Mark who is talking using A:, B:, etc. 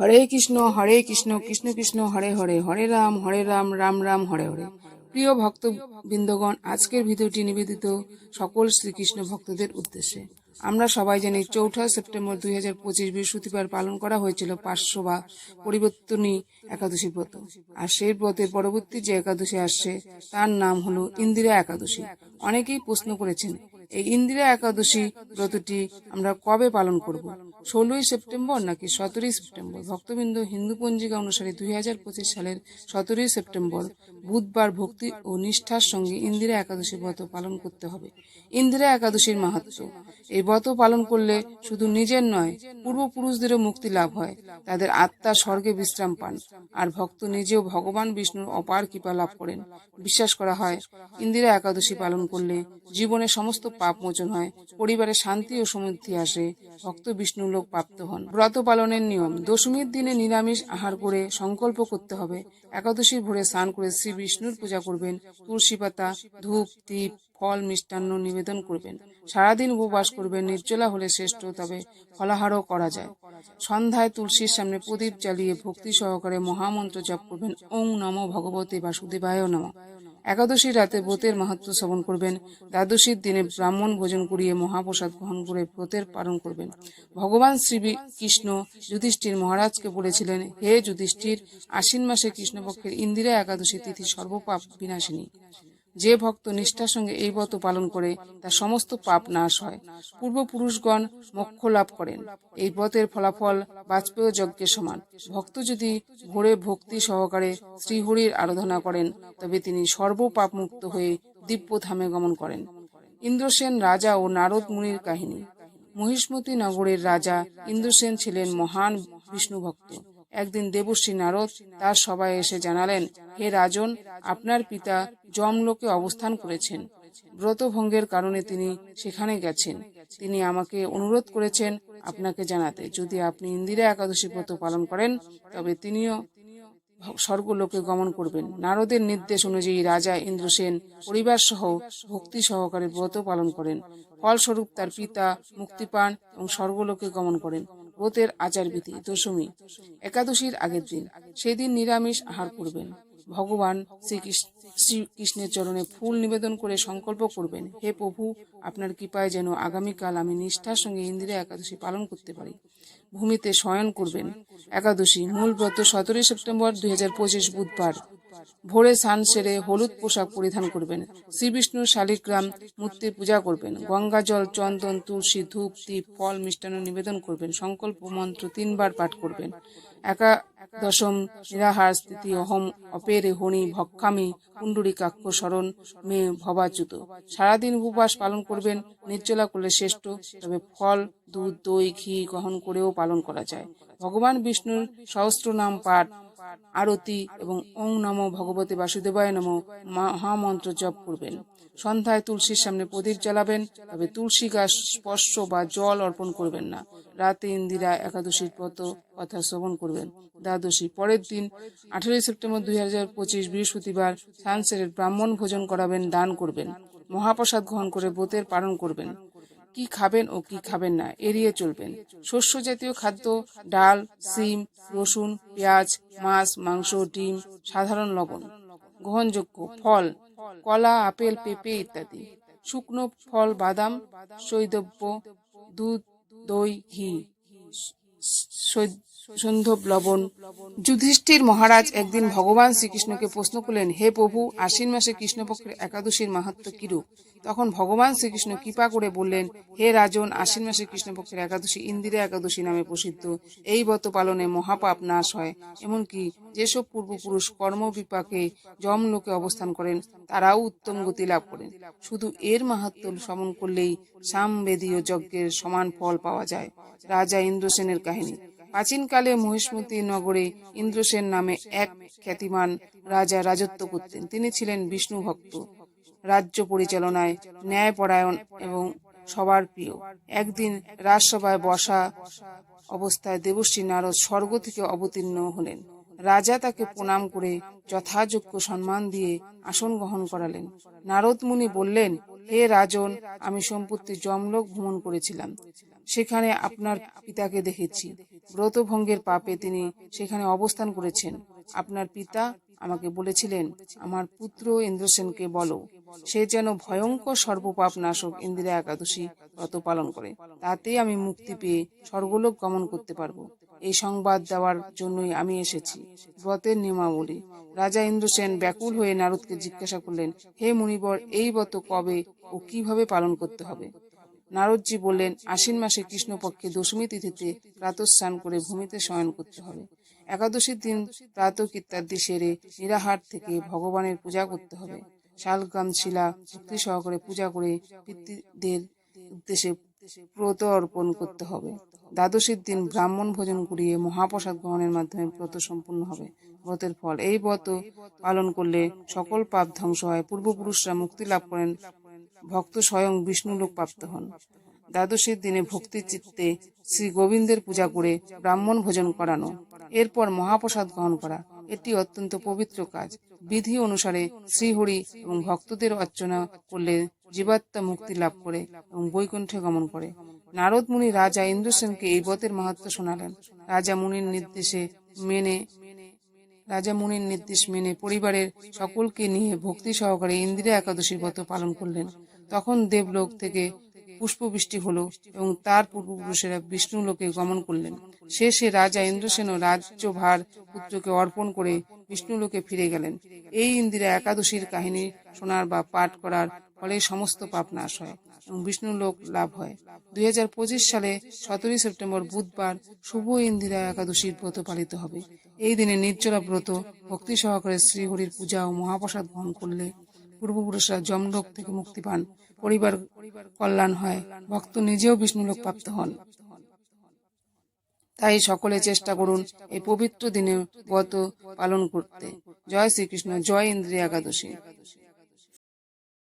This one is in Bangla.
A: হরে কৃষ্ণ হরে কৃষ্ণ কৃষ্ণ কৃষ্ণ হরে হরে হরে রাম হরে রাম রাম রাম হরে হরে প্রিয় ভক্ত বৃন্দগণ আজকের ভিডিওটি নিবেদিত সকল শ্রীকৃষ্ণ ভক্তদের উদ্দেশ্যে আমরা সবাই জানি চৌঠা সেপ্টেম্বর দুই হাজার পঁচিশ বৃহস্পতিবার পালন করা হয়েছিল পাঁচশো বা পরিবর্তনী একাদশী ব্রত আর সেই ব্রতের পরবর্তী যে একাদশী আসছে তার নাম হলো ইন্দিরা একাদশী অনেকেই প্রশ্ন করেছেন এই ইন্দিরা একাদশী ব্রতটি আমরা কবে পালন করব ষোলোই সেপ্টেম্বর নাকি সতেরোই সেপ্টেম্বর ভক্তবৃন্দ হিন্দু পঞ্জিকা অনুসারে দুই হাজার পঁচিশ সালের সতেরোই সেপ্টেম্বর বুধবার ভক্তি ও নিষ্ঠার সঙ্গে ইন্দিরা একাদশী ব্রত পালন করতে হবে ইন্দিরা একাদশীর মাহাত্ম এই ব্রত পালন করলে শুধু নিজের নয় পূর্বপুরুষদেরও মুক্তি লাভ হয় তাদের আত্মা স্বর্গে বিশ্রাম পান আর ভক্ত নিজেও ভগবান বিষ্ণুর অপার কৃপা লাভ করেন বিশ্বাস করা হয় ইন্দিরা একাদশী পালন করলে জীবনে সমস্ত পাপ মোচন হয় পরিবারে শান্তি ও সমৃদ্ধি আসে ভক্ত বিষ্ণু লোক প্রাপ্ত হন ব্রত পালনের নিয়ম দশমীর দিনে নিরামিষ আহার করে সংকল্প করতে হবে একাদশীর ভোরে স্নান করে শ্রী বিষ্ণুর পূজা করবেন তুলসী পাতা ধূপ দীপ ফল মিষ্টান্ন নিবেদন করবেন সারাদিন উপবাস করবেন নির্জলা হলে শ্রেষ্ঠ তবে ফলাহারও করা যায় সন্ধ্যায় তুলসীর সামনে প্রদীপ জ্বালিয়ে ভক্তি সহকারে মহামন্ত্র জপ করবেন ওং নম ভগবতী বাসুদেবায় নম একাদশী রাতে ব্রতের মাহাত্ম শ্রবণ করবেন দ্বাদশীর দিনে ব্রাহ্মণ ভোজন করিয়ে মহাপ্রসাদ গ্রহণ করে ব্রতের পালন করবেন ভগবান শ্রী কৃষ্ণ যুধিষ্ঠির মহারাজকে বলেছিলেন হে যুধিষ্ঠির আশ্বিন মাসে কৃষ্ণপক্ষের ইন্দিরা একাদশী তিথি সর্বপাপ বিনাশিনী যে ভক্ত নিষ্ঠার সঙ্গে এই ব্রত পালন করে তার সমস্ত পাপ নাশ হয় পূর্বপুরুষগণ মোক্ষ লাভ করেন এই ব্রতের ফলাফল বাজপেয় যজ্ঞের সমান ভক্ত যদি ভোরে ভক্তি সহকারে শ্রীহরির আরাধনা করেন তবে তিনি সর্বপাপ মুক্ত হয়ে দিব্য ধামে গমন করেন ইন্দ্রসেন রাজা ও নারদ মুনির কাহিনী মহিষ্মতি নগরের রাজা ইন্দ্রসেন ছিলেন মহান বিষ্ণু ভক্ত একদিন দেবশ্রী নারদ তার সবাই এসে জানালেন হে রাজন আপনার পিতা জমলোকে অবস্থান করেছেন ব্রতভঙ্গের কারণে তিনি সেখানে গেছেন তিনি আমাকে অনুরোধ করেছেন আপনাকে জানাতে যদি আপনি ইন্দিরা একাদশী ব্রত পালন করেন তবে তিনিও স্বর্গলোকে গমন করবেন নারদের নির্দেশ অনুযায়ী রাজা ইন্দ্রসেন পরিবার সহ ভক্তি সহকারে ব্রত পালন করেন ফলস্বরূপ তার পিতা মুক্তি পান এবং স্বর্গলোকে গমন করেন ব্রতের আচারবিধি দশমী একাদশীর আগের দিন সেই দিন নিরামিষ আহার করবেন ভগবান শ্রীকৃষ্ণের চরণে ফুল নিবেদন করে সংকল্প করবেন হে প্রভু আপনার কৃপায় যেন আগামীকাল আমি নিষ্ঠার সঙ্গে ইন্দিরা একাদশী পালন করতে পারি ভূমিতে শয়ন করবেন একাদশী মূল ব্রত সতেরোই সেপ্টেম্বর দুই বুধবার ভোরে স্নান সেরে হলুদ পোশাক পরিধান করবেন শ্রীবিষ্ণুর শালিগ্রাম মূর্তির পূজা করবেন গঙ্গা জল চন্দন তুলসী ধূপ দ্বীপ ফল মিষ্টান্ন নিবেদন করবেন সংকল্প মন্ত্র তিনবার পাঠ করবেন একা দশম নিরাহার স্থিতি অহম অপেরে হনি ভক্ষামি কুণ্ডুরি কাক্ষ স্মরণ মেয়ে ভবাচ্যুত সারাদিন উপবাস পালন করবেন নির্জলা করলে শ্রেষ্ঠ তবে ফল দুধ দই ঘি গ্রহণ করেও পালন করা যায় ভগবান বিষ্ণুর সহস্র নাম পাঠ আরতি এবং ওং নম ভগবতী বাসুদেবায় নম মহামন্ত্র জপ করবেন সন্ধ্যায় তুলসীর সামনে প্রদীপ জ্বালাবেন তবে তুলসী গাছ স্পর্শ বা জল অর্পণ করবেন না রাতে ইন্দিরা একাদশীর পত কথা শ্রবণ করবেন দ্বাদশী পরের দিন আঠেরোই সেপ্টেম্বর দুই হাজার পঁচিশ বৃহস্পতিবার সানসেরের ব্রাহ্মণ ভোজন করাবেন দান করবেন মহাপ্রসাদ গ্রহণ করে ব্রতের পালন করবেন কি খাবেন ও কি খাবেন না এড়িয়ে চলবেন শস্য জাতীয় খাদ্য ডাল সিম রসুন পেঁয়াজ মাছ মাংস ডিম সাধারণ লবণ গ্রহণযোগ্য ফল কলা আপেল পেঁপে ইত্যাদি শুকনো ফল বাদাম সৈদ্রব্য দুধ দই ঘি সন্ধব লবণ যুধিষ্ঠির মহারাজ একদিন ভগবান শ্রীকৃষ্ণকে প্রশ্ন করলেন হে প্রভু আশ্বিন মাসে কৃষ্ণপক্ষের একাদশীর মাহাত্ম কিরূপ তখন ভগবান শ্রীকৃষ্ণ কৃপা করে বললেন হে রাজন আশ্বিন মাসে কৃষ্ণপক্ষের একাদশী ইন্দিরা একাদশী নামে প্রসিদ্ধ এই ব্রত পালনে মহাপাপ নাশ হয় এমনকি যেসব পূর্বপুরুষ কর্মবিপাকে লোকে অবস্থান করেন তারাও উত্তম গতি লাভ করেন শুধু এর মাহাত্ম শ্রবণ করলেই সামবেদীয় যজ্ঞের সমান ফল পাওয়া যায় রাজা ইন্দ্রসেনের কাহিনী প্রাচীনকালে মহিষ্মতি নগরে ইন্দ্রসেন নামে এক খ্যাতিমান রাজা রাজত্ব করতেন তিনি ছিলেন বিষ্ণু ভক্ত রাজ্য পরিচালনায় ন্যায়পরায়ণ এবং সবার প্রিয় একদিন রাজসভায় বসা অবস্থায় দেবশ্রী নারদ স্বর্গ থেকে অবতীর্ণ হলেন রাজা তাকে প্রণাম করে যথাযোগ্য সম্মান দিয়ে আসন গ্রহণ করালেন নারদ মুনি বললেন হে রাজন আমি সম্পত্তি জমলোক ভ্রমণ করেছিলাম সেখানে আপনার পিতাকে দেখেছি ব্রতভঙ্গের পাপে তিনি সেখানে অবস্থান করেছেন আপনার পিতা আমাকে বলেছিলেন আমার পুত্র ইন্দ্রসেনকে বলো সে যেন ভয়ঙ্কর সর্বপাপ নাশক ইন্দিরা একাদশী ব্রত পালন করে তাতে আমি মুক্তি পেয়ে স্বর্গলোক গমন করতে পারবো এই সংবাদ দেওয়ার জন্যই আমি এসেছি ব্রতের নিয়মাবলী রাজা ইন্দ্রসেন ব্যাকুল হয়ে নারদকে জিজ্ঞাসা করলেন হে মুনিবর এই ব্রত কবে ও কিভাবে পালন করতে হবে নারদজি বললেন আশ্বিন মাসে কৃষ্ণপক্ষে দশমী তিথিতে প্রাতঃস্নান করে ভূমিতে শয়ন করতে হবে একাদশীর দিন প্রাতকৃত্যাদি সেরে নিরাহার থেকে ভগবানের পূজা করতে হবে শালগ্রাম শিলা ভক্তি সহকারে পূজা করে পিতৃদের উদ্দেশ্যে ব্রত অর্পণ করতে হবে দ্বাদশীর দিন ব্রাহ্মণ ভোজন করিয়ে মহাপ্রসাদ গ্রহণের মাধ্যমে ব্রত সম্পূর্ণ হবে ব্রতের ফল এই ব্রত পালন করলে সকল পাপ ধ্বংস হয় পূর্বপুরুষরা মুক্তি লাভ করেন ভক্ত স্বয়ং বিষ্ণুলোক প্রাপ্ত হন দ্বাদশীর দিনে ভক্তি চিত্তে শ্রী গোবিন্দের পূজা করে ব্রাহ্মণ ভোজন করানো এরপর মহাপ্রসাদ গ্রহণ করা এটি অত্যন্ত পবিত্র কাজ বিধি অনুসারে শ্রীহরি এবং ভক্তদের অর্চনা করলে জীবাত্মা মুক্তি লাভ করে এবং বৈকুণ্ঠে গমন করে নারদ মুনি রাজা ইন্দ্রসেনকে এই বতের মাহাত্ম শোনালেন রাজা মুনির নির্দেশে মেনে রাজা মুনির নির্দেশ মেনে পরিবারের সকলকে নিয়ে ভক্তি সহকারে ইন্দিরা একাদশীর ব্রত পালন করলেন তখন দেবলোক থেকে পুষ্পবৃষ্টি হল এবং তার পূর্বপুরুষেরা বিষ্ণু লোকে গমন করলেন শেষে রাজা ইন্দ্রসেনও রাজ্যভার পুত্রকে অর্পণ করে বিষ্ণু লোকে ফিরে গেলেন এই ইন্দিরা একাদশীর কাহিনী শোনার বা পাঠ করার ফলে সমস্ত পাপ নাশ হয় এবং লোক লাভ হয় দুই সালে সতেরোই সেপ্টেম্বর বুধবার শুভ ইন্দিরা একাদশীর ব্রত পালিত হবে এই দিনে নির্জলা ব্রত ভক্তি সহকারে শ্রীহরির পূজা ও মহাপ্রসাদ গ্রহণ করলে পূর্বপুরুষরা যমলোক থেকে মুক্তি পান পরিবার কল্যাণ হয় ভক্ত নিজেও বিষ্ণুলোক প্রাপ্ত হন তাই সকলে চেষ্টা করুন এই পবিত্র দিনে গত পালন করতে জয় শ্রীকৃষ্ণ জয় ইন্দ্রিয়া একাদশী